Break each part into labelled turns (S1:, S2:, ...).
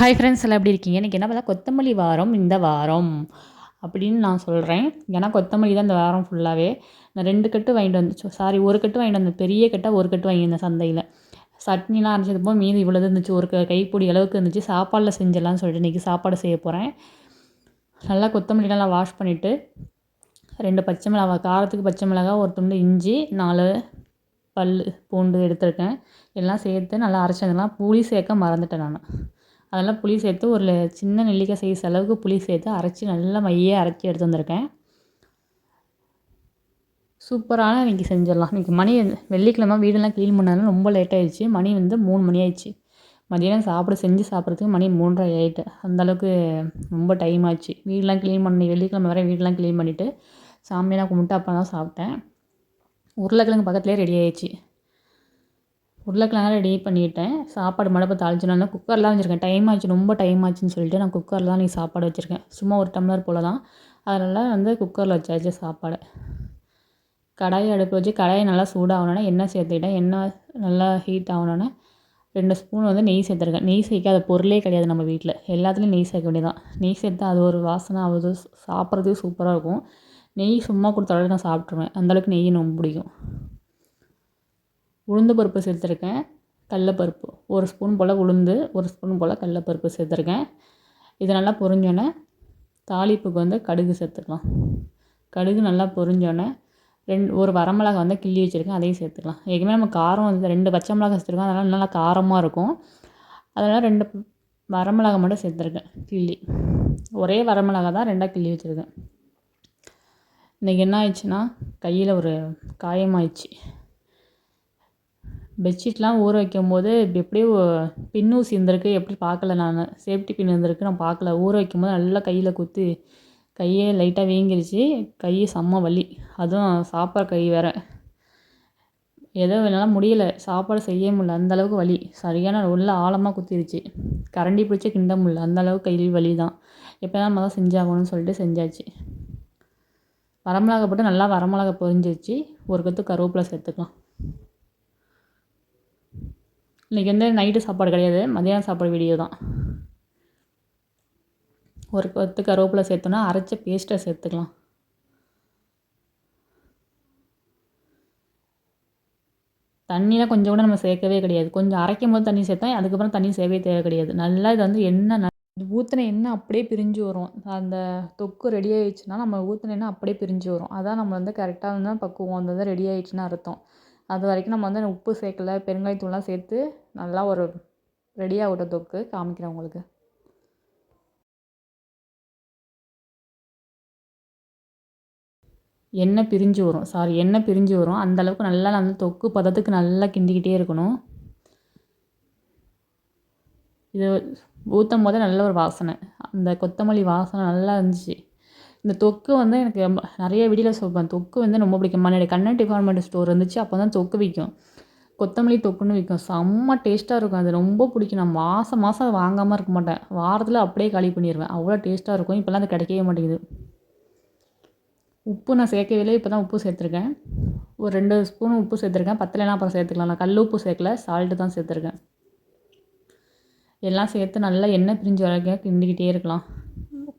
S1: Hi friends எல்லாம் எப்படி இருக்கீங்க? எனக்கு என்ன பார்த்தா கொத்தமல்லி வாரம் இந்த வாரம் அப்படின்னு நான் சொல்கிறேன் ஏன்னா கொத்தமல்லி தான் இந்த வாரம் ஃபுல்லாகவே நான் ரெண்டு கட்டு வாங்கிட்டு வந்துச்சு சாரி ஒரு கட்டு வாங்கிட்டு வந்தேன். பெரிய கட்டாக ஒரு கட்டு வாங்கியிருந்தேன் சந்தையில். சட்னிலாம் அரைச்சது போக மீதி இவ்வளோ இருந்துச்சு. ஒரு கைப்பொடி அளவுக்கு இருந்துச்சு. சாப்பாடில் செஞ்சிடலாம்னு சொல்லிட்டு இன்றைக்கி சாப்பாடு செய்ய போகிறேன் நல்லா கொத்தமல்லிலாம் நல்லா வாஷ் பண்ணிவிட்டு ரெண்டு பச்சை மிளகா காரத்துக்கு பச்சை மிளகா ஒரு துண்டு இஞ்சி நாலு பல் பூண்டு எடுத்திருக்கேன். எல்லாம் சேர்த்து நல்லா அரைச்சதெல்லாம் புளி சேர்க்க மறந்துட்டேன் நான். அதெல்லாம் புளி சேர்த்து ஒரு சின்ன நெல்லிக்காய் சைஸ் அளவுக்கு புளி சேர்த்து அரைச்சி நல்லா மையே அரைச்சி எடுத்து வந்திருக்கேன். சூப்பரான இன்றைக்கி செஞ்சிடலாம். இன்றைக்கி மணி வெள்ளிக்கிழமை வீடெல்லாம் க்ளீன் பண்ணாலும் ரொம்ப லேட் ஆயிடுச்சு. மணி வந்து மூணு மணி ஆயிடுச்சு. மதியானம் சாப்பிட செஞ்சு சாப்பிட்றதுக்கு மணி மூன்றரை ஆகிட்டு அந்தளவுக்கு ரொம்ப டைம் ஆச்சு. வீடெலாம் க்ளீன் பண்ணி வெள்ளிக்கிழமை வரை வீடெலாம் க்ளீன் பண்ணிவிட்டு சாமியெல்லாம் கும்பிட்டு அப்போ தான் சாப்பிட்டேன். உருளைக்கிழங்கு பக்கத்துலேயே ரெடி ஆயிடுச்சு. உருளைக்கிழங்கு ரெடி பண்ணிவிட்டேன் சாப்பாடு மடப்பை குக்கரில் குக்கர்லாம் வச்சுருக்கேன். டைம் ஆச்சு ரொம்ப டைம் ஆச்சுன்னு சொல்லிட்டு நான் குக்கரில் தான் நீ சாப்பாடு வச்சுருக்கேன். சும்மா ஒரு டம்ளர் போல் தான். அதனால் வந்து குக்கரில் வச்சாச்சு சாப்பாடு. கடாயை அடுப்பு வச்சு கடாயை நல்லா சூடாகணுன்னா எண்ணெய் சேர்த்துக்கிட்டேன். எண்ணெய் நல்லா ஹீட் ஆகணுன்னா ரெண்டு ஸ்பூன் வந்து நெய் சேர்த்துருக்கேன். நெய் சேர்க்காத பொருளே கிடையாது நம்ம வீட்டில் எல்லாத்துலேயும் நெய் சேர்க்க வேண்டியதான் நெய் சேர்த்தா அது ஒரு வாசனை ஆகுது சாப்பிட்றதுக்கு சூப்பராக இருக்கும். நெய் சும்மா கொடுத்தாலும் நான் சாப்பிட்ருவேன் அந்தளவுக்கு நெய் ரொம்ப பிடிக்கும். உளுந்து பருப்பு சேர்த்துருக்கேன் கடலப்பருப்பு. ஒரு ஸ்பூன் போல் உளுந்து ஒரு ஸ்பூன் போல் கடலப்பருப்பு சேர்த்துருக்கேன். இது நல்லா பொரிஞ்சோன்னே தாளிப்புக்கு வந்து கடுகு சேர்த்துக்கலாம். கடுகு நல்லா பொரிஞ்சோன்னே ரெண்டு ஒரு வரமிளகா வந்து கிள்ளி வச்சுருக்கேன் அதையும் சேர்த்துக்கலாம். ஏற்கனவே நம்ம காரம் வந்து ரெண்டு பச்சை மிளகா சேர்த்துருக்கோம் அதனால் நல்லா காரமாக இருக்கும். அதனால் ரெண்டு வரமிளகா மட்டும் சேர்த்துருக்கேன் கிள்ளி. ஒரே வரமிளகா தான் ரெண்டாக கிள்ளி வச்சுருக்கேன். இன்றைக்கி என்ன ஆயிடுச்சுன்னா கையில் ஒரு காயமாயிடுச்சு. பெட்ஷீட்லாம் ஊற வைக்கும்போது எப்படியோ பின்னூசி இருந்திருக்கு எப்படி பார்க்கல நான். சேஃப்டி பின் இருந்திருக்கு நான் பார்க்கல. ஊற வைக்கும்போது நல்லா கையில் குத்தி கையே லைட்டாக வீங்கிருச்சு. கை செம்ம வலி. அதுவும் சாப்பாடு கை வேறு. ஏதோ என்னால் முடியல. சாப்பாடு செய்ய முடியல. அந்தளவுக்கு வலி. சரியான உள்ள ஆழமாக குத்திருச்சு. கரண்டி பிடிச்சி கிண்ட முடியல. அந்தளவுக்கு கை வலி தான். எப்போ தான் நம்ம தான் செஞ்சாகணும்னு சொல்லிட்டு செஞ்சாச்சு. வரமிளகா போட்டு நல்லா வரமிளகா பொரிஞ்சிருச்சு. ஒரு கற்று கருவேப்பிலை சேர்த்துக்கலாம். இன்றைக்கி வந்து நைட்டு சாப்பாடு கிடையாது. மதியானம் சாப்பாடு வீடியோ தான். ஒரு கொத்து கருவேப்பிலை சேர்த்தோன்னா அரைச்ச பேஸ்ட்டை சேர்த்துக்கலாம். தண்ணியெலாம் கொஞ்சம் கூட நம்ம சேர்க்கவே கிடையாது. கொஞ்சம் அரைக்கும் போது தண்ணி சேர்த்தா அதுக்கப்புறம் தண்ணி சேர்க்கவே தேவை கிடையாது. நல்லா இது வந்து என்ன ஊற்றின எண்ணெய் அப்படியே பிரிஞ்சு வரும். அந்த தொக்கு ரெடி ஆகிடுச்சுன்னா நம்ம ஊற்றின எண்ணெய் அப்படியே பிரிஞ்சு வரும். அதான் நம்ம வந்து கரெக்டாக வந்து பக்குவம். அந்த ரெடி ஆகிடுச்சுன்னா அர்த்தம். அது வரைக்கும் நம்ம வந்து உப்பு சேர்க்கல பெருங்காயத்தூள்லாம் சேர்த்து நல்லா ஒரு ரெடியாகட்டும் தொக்கு காமிக்கிறேன் உங்களுக்கு. எண்ணெய் பிரிஞ்சு வரும். சாரி எண்ணெய் பிரிஞ்சு வரும். அந்தளவுக்கு நல்லா வந்து தொக்கு பதத்துக்கு நல்லா கிண்டிக்கிட்டே இருக்கணும். இது ஊற்றும் போதே நல்ல ஒரு வாசனை. அந்த கொத்தமல்லி வாசனை நல்லா இருந்துச்சு. இந்த தொக்கு வந்து எனக்கு நிறைய வீடியோவில் சொல்லுவேன். தொக்கு வந்து ரொம்ப பிடிக்கும். முன்னாடி கண்ணன் டிபார்ட்மெண்ட் ஸ்டோர் இருந்துச்சு அப்போ தான் தொக்கு விற்கும் கொத்தமல்லி தொக்குன்னு விற்கும் செம்ம டேஸ்ட்டாக இருக்கும். அது ரொம்ப பிடிக்கும். நான் மாதம் மாதம் அதை வாங்காமல் இருக்க மாட்டேன். வாரத்தில் அப்படியே காலி பண்ணிடுவேன் அவ்வளோ டேஸ்ட்டாக இருக்கும். இப்போல்லாம் அது கிடைக்கவே மாட்டேங்குது. உப்பு நான் சேர்க்கவே இல்லை இப்போ தான் உப்பு சேர்த்துருக்கேன். ஒரு ரெண்டு ஸ்பூன் உப்பு சேர்த்துருக்கேன். பத்தலைனா அப்புறம் சேர்த்துக்கலாம். நான் கல் உப்பு சேர்க்கல. சால்ட்டு தான் சேர்த்துருக்கேன். எல்லாம் சேர்த்து நல்லா எண்ணெய் பிரிஞ்சு வரைக்கும் கிண்டிக்கிட்டே இருக்கலாம்.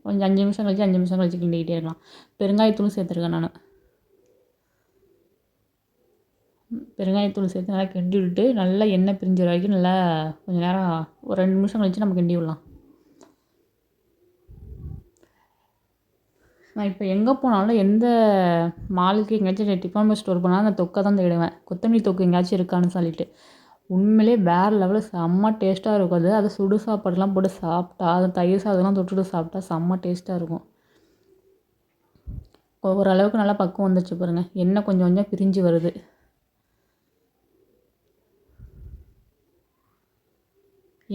S1: கொஞ்சம் அஞ்சு நிமிஷம் கழிச்சு அஞ்சு நிமிஷம் கழிச்சு கிண்டிக்கிட்டே இருக்கலாம். பெருங்காயத்தூளும் சேர்த்துருக்கேன் நான். பெருங்காயத்தூள் சேர்த்து நல்லா கிண்டி விட்டு நல்லா எண்ணெய் பிரிஞ்ச வரைக்கும் நல்லா கொஞ்சம் நேரம் ஒரு ரெண்டு நிமிஷம் கழித்து நம்ம கிண்டி விடலாம். நான் இப்போ எங்கே போனாலும் எந்த மாலுக்கு எங்கேயாச்சும் டிபார்ட்மெண்ட் ஸ்டோர் போனாலும் அந்த தொக்கை தான் தேடுவேன். கொத்தமல்லி தொக்கு எங்கேயாச்சும் இருக்கான்னு சொல்லிட்டு. உண்மையிலே வேறு லெவலில் செம்ம டேஸ்ட்டாக இருக்கும் அது. அதை சுடு சாப்பாடுலாம் போட்டு சாப்பிட்டா அது தயிர் சாதம்லாம் தொட்டுட்டு சாப்பிட்டா செம்ம டேஸ்ட்டாக இருக்கும். ஓரளவுக்கு நல்லா பக்குவம் வந்துச்சு பாருங்கள் எண்ணெய் கொஞ்சம் கொஞ்சம் பிரிஞ்சு வருது.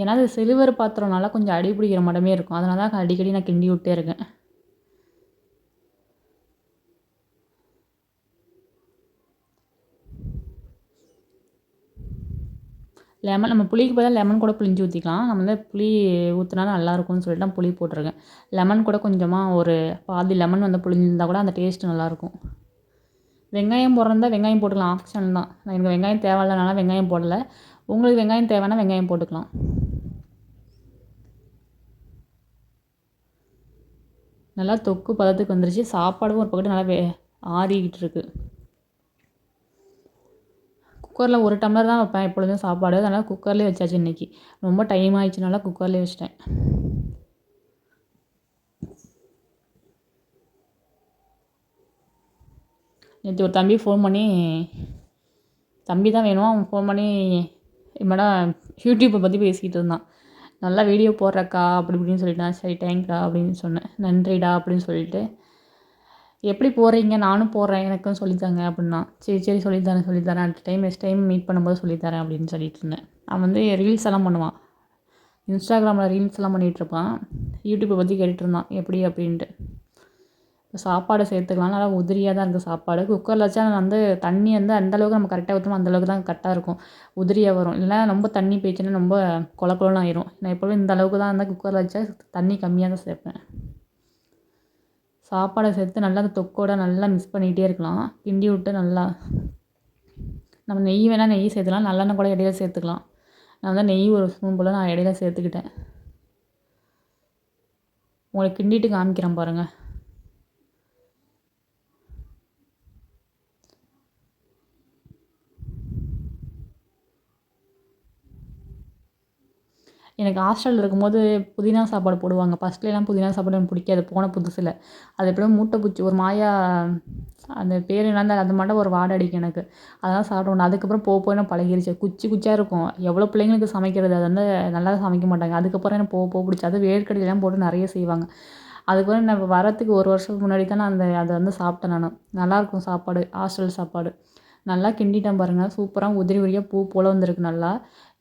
S1: ஏன்னா அது சிலுவர் பாத்திரம்னால கொஞ்சம் அடி பிடிக்கிற மடமே இருக்கும். அதனால தான் அடிக்கடி நான் கிண்டி விட்டே இருக்கேன். லெமன் நம்ம புளிக்கு பதிலாக லெமன் கூட புளிஞ்சு ஊற்றிக்கலாம் நம்ம வந்து புளி ஊற்றினா நல்லாயிருக்கும்னு சொல்லிட்டு நான் புளி போட்டிருக்கேன். லெமன் கூட கொஞ்சமாக ஒரு பாதி லெமன் வந்து புளிஞ்சிருந்தால் கூட அந்த டேஸ்ட்டு நல்லாயிருக்கும் வெங்காயம் போடுறதா வெங்காயம் போட்டுக்கலாம். ஆப்ஷன் தான். எனக்கு வெங்காயம் தேவையில்லனால வெங்காயம் போடலை. உங்களுக்கு வெங்காயம் தேவைன்னா வெங்காயம் போட்டுக்கலாம். நல்லா தொக்கு பதத்துக்கு வந்துருச்சு. சாப்பாடும் ஒரு பக்கத்து நல்லா வே ஆறிக்கிட்டு இருக்கு குக்கரில் ஒரு டம்ளர் தான் வைப்பேன் எப்பொழுதும் சாப்பாடு. அதனால் குக்கர்லேயே வச்சாச்சு இன்றைக்கி ரொம்ப டைம் ஆயிடுச்சுனால குக்கர்லேயே வச்சிட்டேன். நேற்று ஒரு தம்பி ஃபோன் பண்ணி தம்பி தான் வேணும். அவன் ஃபோன் பண்ணி என்னடா யூடியூப்பை பற்றி பேசிக்கிட்டு இருந்தான். நல்லா வீடியோ போடுறக்கா? அப்படி இப்படின்னு சொல்லிட்டான் சரி தேங்க்டா அப்படின்னு சொன்னேன். நன்றிடா அப்படின்னு சொல்லிட்டு. எப்படி போடுறீங்க நானும் போடுறேன் எனக்கும் சொல்லித்தாங்க அப்படின்னா. சரி சரி சொல்லித்தரேன் சொல்லித்தரேன். அடுத்த டைம் நெக்ஸ்ட் டைம் மீட் பண்ணும்போது சொல்லித்தரேன் அப்படின்னு சொல்லிட்டு இருந்தேன். அவன் வந்து ரீல்ஸ் எல்லாம் பண்ணுவான். இன்ஸ்டாகிராமில் ரீல்ஸ் எல்லாம் பண்ணிகிட்ருப்பான் யூடியூப்பை பற்றி கேட்டுட்டு இருந்தான். எப்படி? அப்படின்ட்டு. சாப்பாடு சேர்த்துக்கலாம். நல்லா உதிரியாக தான் இருக்குது சாப்பாடு. குக்கரில் வச்சா வந்து தண்ணி வந்து அந்தளவுக்கு நம்ம கரெக்டாக ஊற்றணும் அந்தளவுக்கு தான் கரெக்டாக இருக்கும். உதிரியாக வரும். இல்லைனா ரொம்ப தண்ணி போயிடுச்சுன்னா ரொம்ப குழப்பம்லாம் ஆயிரும். நான் எப்போதும் இந்த அளவுக்கு தான் இருந்தால் குக்கரில் வச்சா தண்ணி கம்மியாக தான் சேர்ப்பேன். சாப்பாடை சேர்த்து நல்லா அந்த தொக்கோட நல்லா மிக்ஸ் பண்ணிகிட்டே இருக்கலாம். கிண்டி விட்டு நல்லா நம்ம நெய் வேணால் நெய் சேர்த்துக்கலாம். நல்லெண்ணெய் கூட இடையில சேர்த்துக்கலாம். நான் வந்து நெய் ஒரு ஸ்பூன் போல் நான் இடையில சேர்த்துக்கிட்டேன். உங்களுக்கு கிண்டிட்டு காமிக்கிறேன் பாருங்கள் எனக்கு ஹாஸ்டலில் இருக்கும்போது புதினா சாப்பாடு போடுவாங்க. ஃபஸ்ட்லேலாம் புதினா சாப்பாடு எனக்கு பிடிக்காது. போன புதுசில். அது எப்படியோ மூட்டை பூச்சி ஒரு மாயா அந்த பேர் என்னன்னு அது மட்டும் ஒரு வாடை அடிக்கும் எனக்கு. அதெல்லாம் சாப்பிடணும் அதுக்கப்புறம் போக போக நான் பழகிருச்சு. குச்சி குச்சியாக இருக்கும். எவ்வளோ பிள்ளைங்களுக்கு சமைக்கிறது? அது வந்து நல்லா சமைக்க மாட்டாங்க. அதுக்கப்புறம் எனக்கு போக போக பிடிச்சி. அது வேர்க்கடலைலாம் போட்டு நிறைய செய்வாங்க. அதுக்கப்புறம் நான் வரத்துக்கு ஒரு வருஷத்துக்கு முன்னாடி தான் நான் அந்த அதை வந்து சாப்பிட்டேன் நான். நல்லாயிருக்கும் சாப்பாடு. ஹாஸ்டல் சாப்பாடு. நல்லா கிண்டிட்டேன் பாருங்கள் சூப்பராக உதிரி உதிரியாக பூ போல் வந்திருக்கு நல்லா.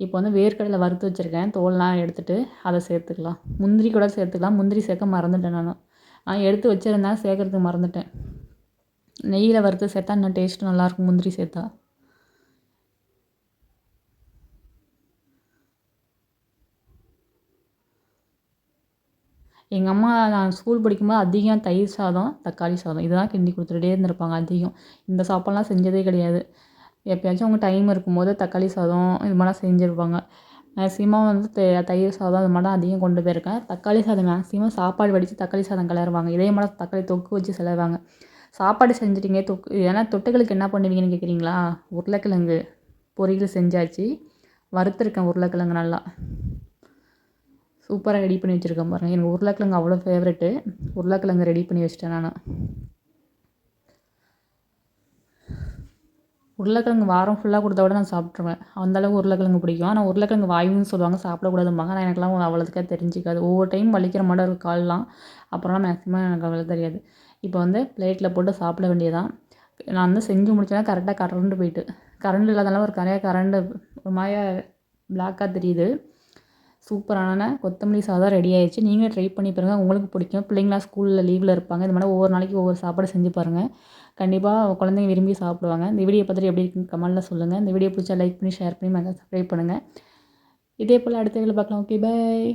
S1: இப்போ வந்து வேர்க்கடலை வறுத்து வச்சுருக்கேன். தோல்லாம் எடுத்துகிட்டு அதை சேர்த்துக்கலாம். முந்திரி கூட சேர்த்துக்கலாம். முந்திரி சேர்க்க மறந்துட்டேன் நான். நான் எடுத்து வச்சுருந்தேன். சேர்க்கறதுக்கு மறந்துட்டேன். நெய்யில் வறுத்து சேர்த்தா இன்னும் டேஸ்ட்டு நல்லாயிருக்கும் முந்திரி சேர்த்தா. எங்கள் அம்மா நான் ஸ்கூல் படிக்கும்போது அதிகம் தயிர் சாதம் தக்காளி சாதம். இதுதான் கிண்டி கொடுத்துட்டே இருந்திருப்பாங்க அதிகம். இந்த சாப்பாடெலாம் செஞ்சதே கிடையாது. எப்போயாச்சும் அவங்க டைம் இருக்கும்போது தக்காளி சாதம் இது மாதிரிலாம் செஞ்சுருப்பாங்க. மேக்ஸிமம் வந்து த தயிர் சாதம் அது மாதிரிலாம் அதிகம் கொண்டு போயிருக்கேன். தக்காளி சாதம் மேக்ஸிமம் சாப்பாடு வடித்து தக்காளி சாதம் கிளறுவாங்க. இதே மாதிரி தக்காளி தொக்கு வச்சு செலவாங்க. சாப்பாடு செஞ்சுட்டீங்க தொக்கு ஏன்னா தொட்டுகளுக்கு என்ன பண்ணுவீங்கன்னு கேட்குறீங்களா உருளைக்கிழங்கு. பொரியல் செஞ்சாச்சு. வறுத்துருக்கேன் உருளைக்கிழங்கு நல்லா. சூப்பராக ரெடி பண்ணி வச்சுருக்கேன் பாருங்கள் எனக்கு உருளைக்கிழங்கு அவ்வளோ ஃபேவரெட்டு உருளைக்கிழங்கு ரெடி பண்ணி வச்சிட்டேன் நான். உருளைக்கிழங்கு வாரம் ஃபுல்லாக கொடுத்தா கூட நான் சாப்பிட்ருவேன் அந்தளவுக்கு உருளைக்கிழங்கு பிடிக்கும். ஆனால் உருளைக்கிழங்கு வாயுன்னு சொல்லுவாங்க சாப்பிடக்கூடாதும்பாங்க. ஆனால் எனக்குலாம் அவ்வளோதுக்காக தெரிஞ்சிக்காது. ஒவ்வொரு டைம் வலிக்கிற மாதிரி ஒரு கால்லாம். அப்புறம்லாம் மேக்ஸிமம் எனக்கு அவ்வளோ தெரியாது. இப்போ வந்து பிளேட்டில் போட்டு சாப்பிட வேண்டியதான் நான் வந்து செஞ்சு முடிச்சேன்னா கரெக்டாக கரண்டு போயிட்டு. கரண்ட் இல்லாதனால ஒரு கரையாக கரண்டு ஒரு மாதிரி பிளாக்காக தெரியுது. சூப்பரான கொத்தமல்லி சாதம் ரெடி ஆயிடுச்சு. நீங்களும் ட்ரை பண்ணி பாருங்கள் உங்களுக்கு பிடிக்கும். பிள்ளைங்களாம் ஸ்கூலில் லீவில் இருப்பாங்க. இது மாதிரி ஒவ்வொரு நாளைக்கு ஒவ்வொரு சாப்பாடு செஞ்சு பாருங்கள் கண்டிப்பாக குழந்தைங்க விரும்பி சாப்பிடுவாங்க. இந்த வீடியோ பார்த்துட்டு எப்படி இருக்குன்னு கமெண்ட்டில் சொல்லுங்கள் இந்த வீடியோ பிடிச்சா லைக் பண்ணி ஷேர் பண்ணி சப்ஸ்கிரைப் பண்ணுங்கள் இதே போல் அடுத்த வீடியோ பார்க்கலாம். Okay bye